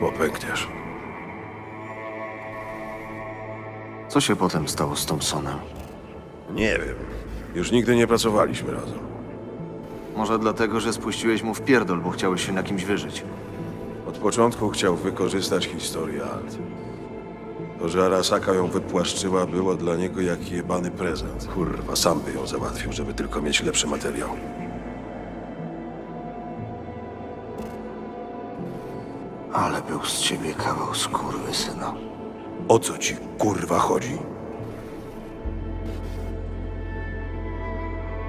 bo pękniesz. Co się potem stało z Thompsonem? Nie wiem. Już nigdy nie pracowaliśmy razem. Może dlatego, że spuściłeś mu w pierdol, bo chciałeś się na kimś wyżyć. Od początku chciał wykorzystać historię Alt. To, że Arasaka ją wypłaszczyła, było dla niego jak jebany prezent. Kurwa, sam by ją załatwił, żeby tylko mieć lepszy materiał. Ale był z ciebie kawał skóry, syna. O co ci, kurwa, chodzi?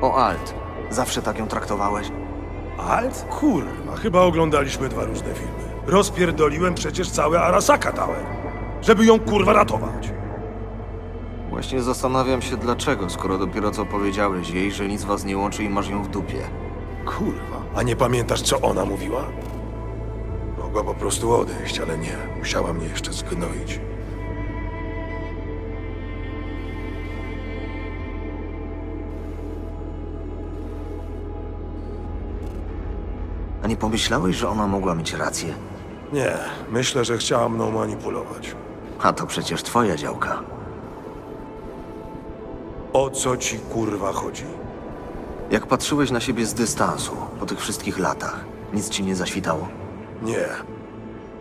O Alt. Zawsze tak ją traktowałeś? Alt? Kurwa, chyba oglądaliśmy dwa różne filmy. Rozpierdoliłem przecież całe Arasaka Tower, żeby ją kurwa ratować. Właśnie zastanawiam się dlaczego, skoro dopiero co powiedziałeś jej, że nic was nie łączy i masz ją w dupie. Kurwa, a nie pamiętasz, co ona mówiła? Mogła po prostu odejść, ale nie. Musiała mnie jeszcze zgnoić. A nie pomyślałeś, że ona mogła mieć rację? Nie, myślę, że chciała mną manipulować. A to przecież twoja działka. O co ci, kurwa, chodzi? Jak patrzyłeś na siebie z dystansu, po tych wszystkich latach, nic ci nie zaświtało? Nie,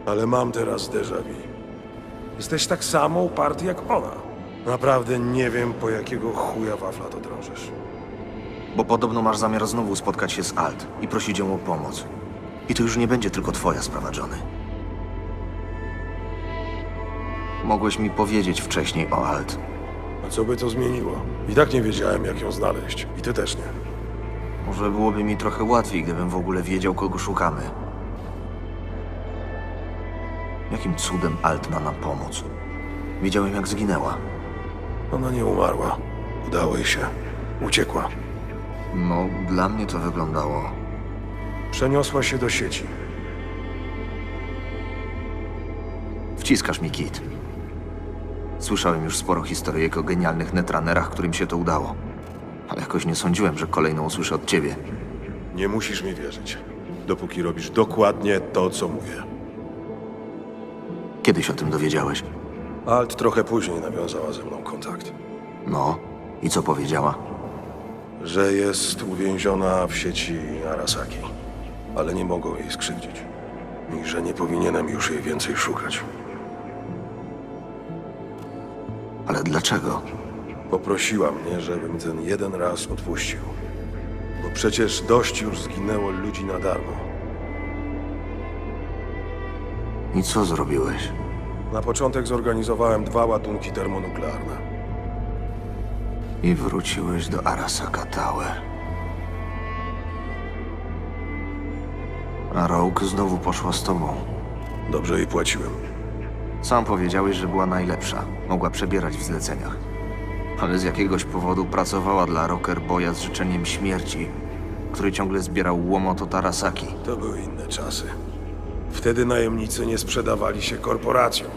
ale mam teraz déjà vu. Jesteś tak samo uparty jak ona. Naprawdę nie wiem, po jakiego chuja wafla to drążysz. Bo podobno masz zamiar znowu spotkać się z Alt i prosić ją o pomoc. I to już nie będzie tylko twoja sprawa, Johnny. Mogłeś mi powiedzieć wcześniej o Alt. A co by to zmieniło? I tak nie wiedziałem, jak ją znaleźć. I ty też nie. Może byłoby mi trochę łatwiej, gdybym w ogóle wiedział, kogo szukamy. Jakim cudem Alt ma nam pomóc? Wiedziałem, jak zginęła. Ona nie umarła. Udało jej się. Uciekła. No, dla mnie to wyglądało. Przeniosła się do sieci. Wciskasz mi kit. Słyszałem już sporo historyjek o genialnych netranerach, którym się to udało. Ale jakoś nie sądziłem, że kolejną usłyszę od ciebie. Nie musisz mi wierzyć. Dopóki robisz dokładnie to, co mówię. Kiedyś o tym dowiedziałeś? Alt trochę później nawiązała ze mną kontakt. No, i co powiedziała? Że jest uwięziona w sieci Arasaki. Ale nie mogą jej skrzywdzić. I że nie powinienem już jej więcej szukać. Ale dlaczego? Poprosiła mnie, żebym ten jeden raz odpuścił. Bo przecież dość już zginęło ludzi na darmo. I co zrobiłeś? Na początek zorganizowałem dwa ładunki termonuklearne. I wróciłeś do Arasaka Tower. A Rogue znowu poszła z tobą. Dobrze jej płaciłem. Sam powiedziałeś, że była najlepsza. Mogła przebierać w zleceniach. Ale z jakiegoś powodu pracowała dla Rocker Boya z życzeniem śmierci, który ciągle zbierał łomot od Arasaki. To były inne czasy. Wtedy najemnicy nie sprzedawali się korporacjom.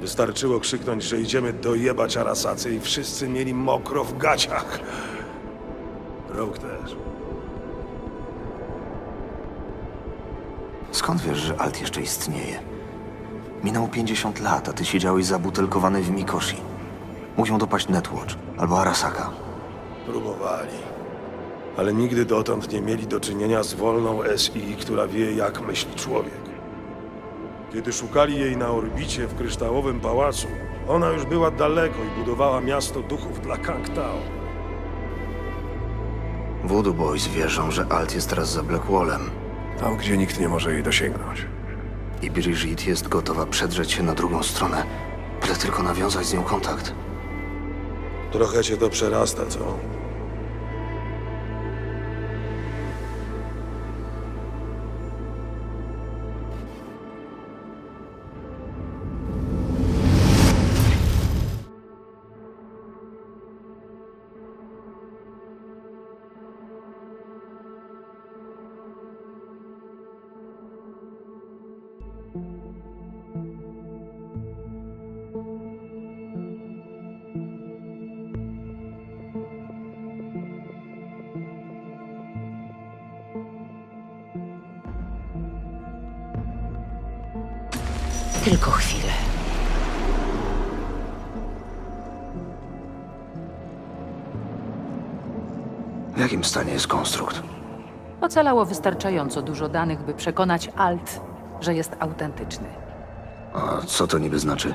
Wystarczyło krzyknąć, że idziemy dojebać Arasacy i wszyscy mieli mokro w gaciach. Rogue też. Skąd wiesz, że Alt jeszcze istnieje? Minęło 50 lat, a ty siedziałeś zabutelkowany w Mikoshi. Mówią dopaść Netwatch albo Arasaka. Próbowali. Ale nigdy dotąd nie mieli do czynienia z wolną SI, która wie, jak myśli człowiek. Kiedy szukali jej na orbicie w kryształowym pałacu, ona już była daleko i budowała miasto duchów dla Kangtao. Voodoo Boys wierzą, że Alt jest teraz za Blackwallem Tam, gdzie nikt nie może jej dosięgnąć. i Brigitte jest gotowa przedrzeć się na drugą stronę, byle tylko nawiązać z nią kontakt. Trochę cię to przerasta, co? Tylko chwilę. W jakim stanie jest konstrukt? Ocalało wystarczająco dużo danych, by przekonać Alt, że jest autentyczny. A co to niby znaczy?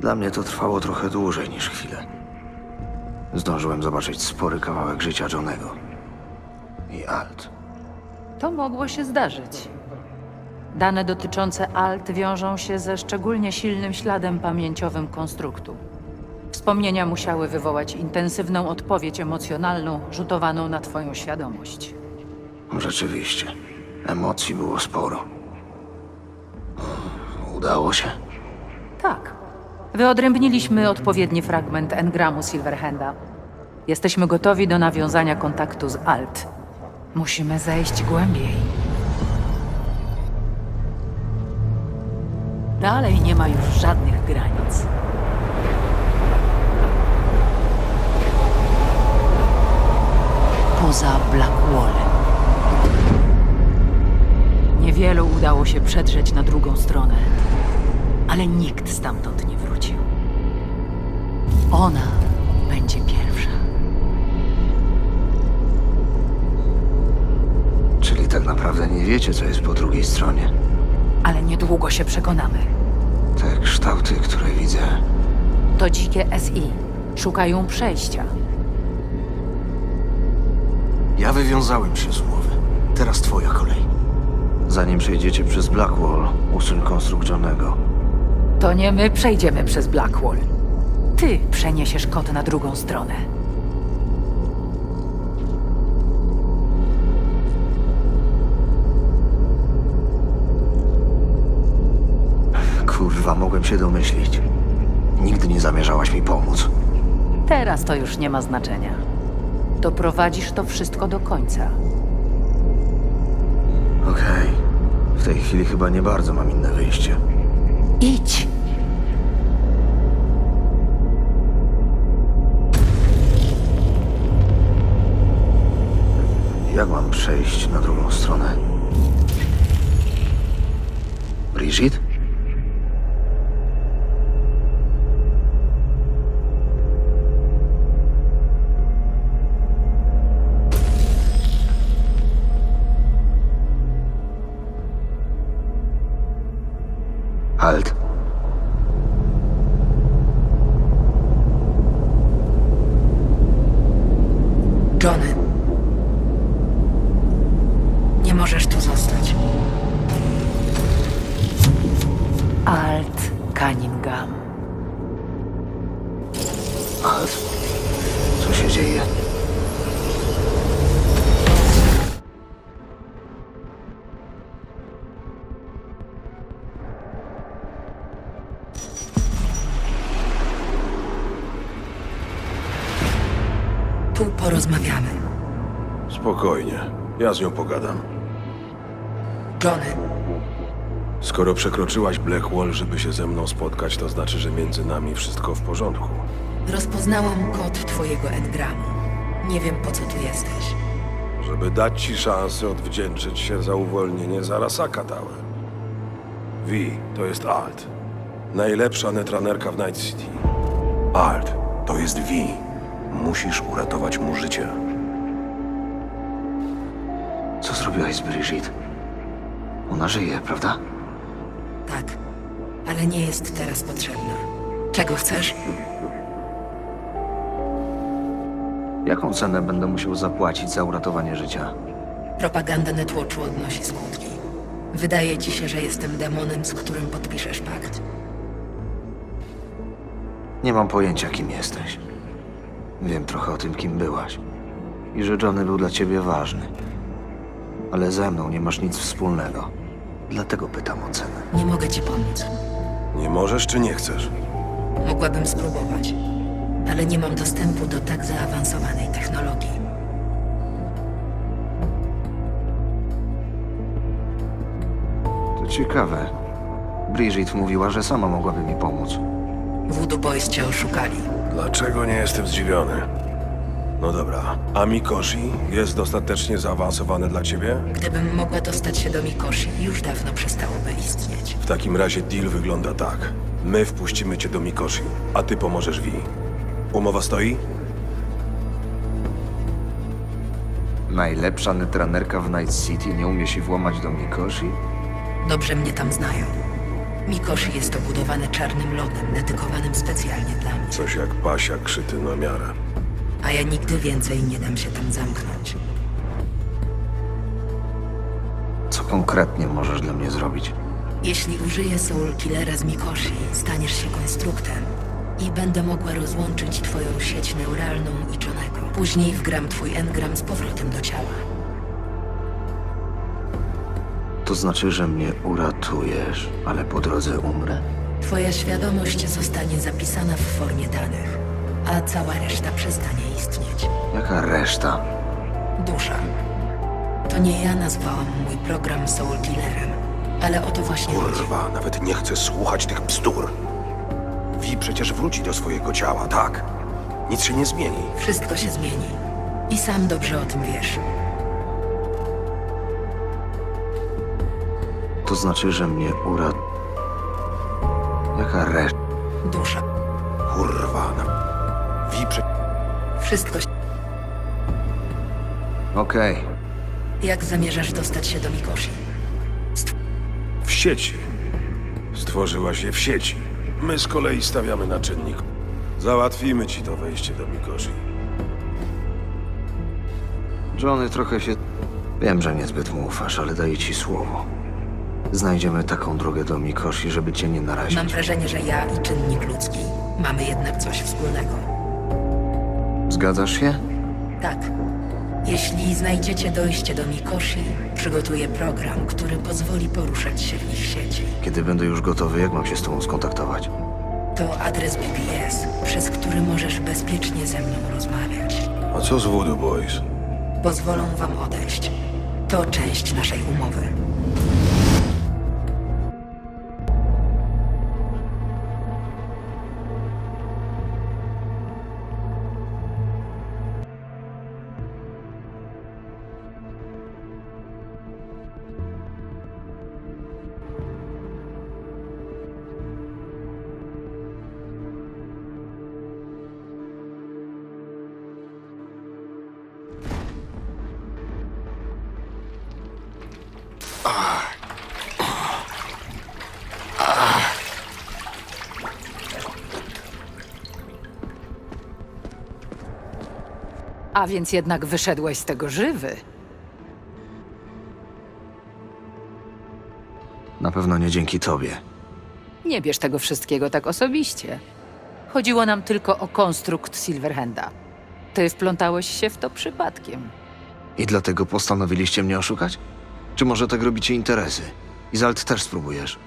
Dla mnie to trwało trochę dłużej niż chwilę. Zdążyłem zobaczyć spory kawałek życia Johnego. I Alt. To mogło się zdarzyć. Dane dotyczące Alt wiążą się ze szczególnie silnym śladem pamięciowym konstruktu. Wspomnienia musiały wywołać intensywną odpowiedź emocjonalną rzutowaną na twoją świadomość. Rzeczywiście. Emocji było sporo. Udało się. Tak. Wyodrębniliśmy odpowiedni fragment engramu Silverhanda. Jesteśmy gotowi do nawiązania kontaktu z Alt. Musimy zejść głębiej. Dalej nie ma już żadnych granic. Poza Blackwallem. Niewielu udało się przedrzeć na drugą stronę ale nikt stamtąd nie wrócił. Ona będzie pierwsza. Czyli tak naprawdę nie wiecie, co jest po drugiej stronie. Ale niedługo się przekonamy. Te kształty, które widzę. To dzikie SI. Szukają przejścia. Ja wywiązałem się z umowy. Teraz twoja kolej. Zanim przejdziecie przez Blackwall, usuń konstrukt Johnego. To nie my przejdziemy przez Blackwall. Ty przeniesiesz kod na drugą stronę. Kurwa, mogłem się domyślić. Nigdy nie zamierzałaś mi pomóc. Teraz to już nie ma znaczenia. Doprowadzisz to wszystko do końca. Okej. W tej chwili chyba nie bardzo mam inne wyjście. Idź! Jak mam przejść na drugą stronę? Brigitte? Halt. Johnny. Nie możesz tu zostać. Alt Cunningham. Halt. Co się dzieje? Spokojnie. Ja z nią pogadam. Johnny. Skoro przekroczyłaś Blackwall, żeby się ze mną spotkać, to znaczy, że między nami wszystko w porządku. Rozpoznałam kod twojego engramu. Nie wiem, po co tu jesteś. Żeby dać ci szansę odwdzięczyć się za uwolnienie Zarasaka Tower. Vi, to jest Alt. Najlepsza netranerka w Night City. Alt, to jest Vi. Musisz uratować mu życie. Co zrobiłaś z Brigitte? Ona żyje, prawda? Tak, ale nie jest teraz potrzebna. Czego chcesz? Jaką cenę będę musiał zapłacić za uratowanie życia? Propaganda Netwatchu odnosi skutki. Wydaje ci się, że jestem demonem, z którym podpiszesz pakt. Nie mam pojęcia, kim jesteś. Wiem trochę o tym, kim byłaś. I że Johnny był dla ciebie ważny. Ale ze mną nie masz nic wspólnego. Dlatego pytam o cenę. Nie mogę ci pomóc. Nie możesz czy nie chcesz? Mogłabym spróbować, ale nie mam dostępu do tak zaawansowanej technologii. To ciekawe. Brigitte mówiła, że sama mogłaby mi pomóc. Voodoo Boys cię oszukali. Dlaczego nie jestem zdziwiony? No dobra. A Mikoshi jest dostatecznie zaawansowany dla ciebie? Gdybym mogła dostać się do Mikoshi, już dawno przestałoby istnieć. W takim razie deal wygląda tak. My wpuścimy cię do Mikoshi, a ty pomożesz Vi. Umowa stoi? Najlepsza netranerka w Night City nie umie się włamać do Mikoshi? Dobrze mnie tam znają. Mikoshi jest obudowane czarnym lodem, dedykowanym specjalnie dla mnie. Coś jak pasia krzyty na miarę. A ja nigdy więcej nie dam się tam zamknąć. Co konkretnie możesz dla mnie zrobić? Jeśli użyję Soul Killera z Mikoshi, staniesz się konstruktem i będę mogła rozłączyć twoją sieć neuralną i Johnego. Później wgram twój engram z powrotem do ciała. To znaczy, że mnie uratujesz, ale po drodze umrę? Twoja świadomość zostanie zapisana w formie danych, a cała reszta przestanie istnieć. Jaka reszta? Dusza. To nie ja nazwałam mój program Soul Killerem, ale o to właśnie chodzi. Kurwa, nawet nie chcę słuchać tych bzdur. Vi przecież wróci do swojego ciała, tak. Nic się nie zmieni. Wszystko się zmieni. I sam dobrze o tym wiesz. To znaczy, że mnie urat... Jaka reszta? Dusza. Kurwa, na... Vi prze... Wszystko się... Okej, Jak zamierzasz dostać się do Mikoshi? w sieci. Stworzyłaś je w sieci. My z kolei stawiamy na czynnik. Załatwimy ci to wejście do Mikoshi. Johnny, trochę się... Wiem, że niezbyt mu ufasz, ale daję ci słowo. Znajdziemy taką drogę do Mikoshi, żeby cię nie narazić. Mam wrażenie, że ja i czynnik ludzki mamy jednak coś wspólnego. Zgadzasz się? Tak. Jeśli znajdziecie dojście do Mikoshi, przygotuję program, który pozwoli poruszać się w ich sieci. Kiedy będę już gotowy, jak mam się z tobą skontaktować? To adres BBS, przez który możesz bezpiecznie ze mną rozmawiać. A co z Voodoo Boys? Pozwolą wam odejść. To część naszej umowy. A więc jednak wyszedłeś z tego żywy. Na pewno nie dzięki tobie. Nie bierz tego wszystkiego tak osobiście. Chodziło nam tylko o konstrukt Silverhanda. Ty wplątałeś się w to przypadkiem. I dlatego postanowiliście mnie oszukać? Czy może tak robicie interesy? Izalt też spróbujesz.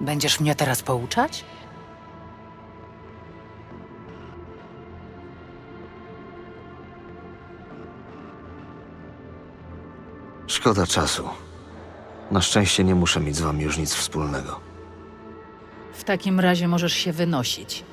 Będziesz mnie teraz pouczać? Szkoda czasu. Na szczęście nie muszę mieć z wami już nic wspólnego. W takim razie możesz się wynosić.